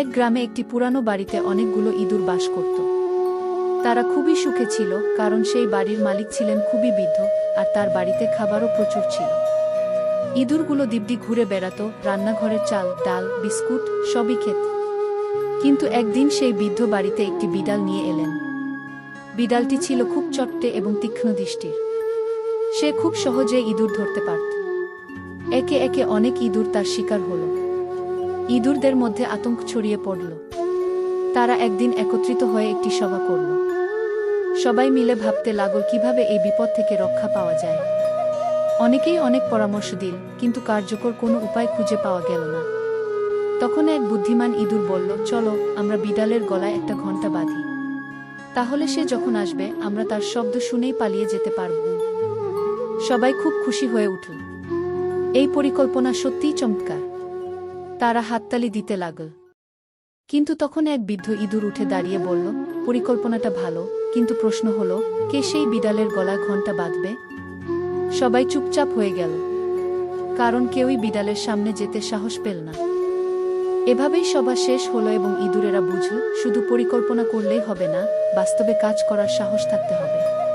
এক গ্রামে একটি পুরানো বাড়িতে অনেকগুলো ইঁদুর বাস করত। তারা খুবই সুখে ছিল, কারণ সেই বাড়ির মালিক ছিলেন খুবই বৃদ্ধ, আর তার বাড়িতে খাবারও প্রচুর ছিল। ইঁদুরগুলো দিব্যি ঘুরে বেড়াতো, রান্নাঘরের চাল, ডাল, বিস্কুট, সবই খেত। কিন্তু একদিন সেই বৃদ্ধ বাড়িতে একটি বিড়াল নিয়ে এলেন। বিড়ালটি ছিল খুব চট্টে এবং তীক্ষ্ণ দৃষ্টির। সে খুব সহজে ইঁদুর ধরতে পারত। একে একে অনেক ইঁদুর তার শিকার হল। ইঁদুরদের মধ্যে আতঙ্ক ছড়িয়ে পড়ল। তারা একদিন একত্রিত হয়ে একটি সভা করল। সবাই মিলে ভাবতে লাগল, কীভাবে এই বিপদ থেকে রক্ষা পাওয়া যায়। অনেকেই অনেক পরামর্শ দিল, কিন্তু কার্যকর কোনো উপায় খুঁজে পাওয়া গেল না। তখন এক বুদ্ধিমান ইঁদুর বলল, চলো, আমরা বিড়ালের গলায় একটা ঘণ্টা বাঁধি। তাহলে সে যখন আসবে, আমরা তার শব্দ শুনেই পালিয়ে যেতে পারব। সবাই খুব খুশি হয়ে উঠল। এই পরিকল্পনা সত্যিই চমৎকার। তারা হাততালি দিতে লাগল। কিন্তু তখন এক বৃদ্ধ ইঁদুর উঠে দাঁড়িয়ে বলল, পরিকল্পনাটা ভালো, কিন্তু প্রশ্ন হলো, কে সেই বিড়ালের গলায় ঘণ্টা বাঁধবে? সবাই চুপচাপ হয়ে গেল। কারণ কেউই বিড়ালের সামনে যেতে সাহস পেল না। এভাবেই সভা শেষ হলো এবং ইঁদুরেরা বুঝল, শুধু পরিকল্পনা করলেই হবে না, বাস্তবে কাজ করার সাহস থাকতে হবে।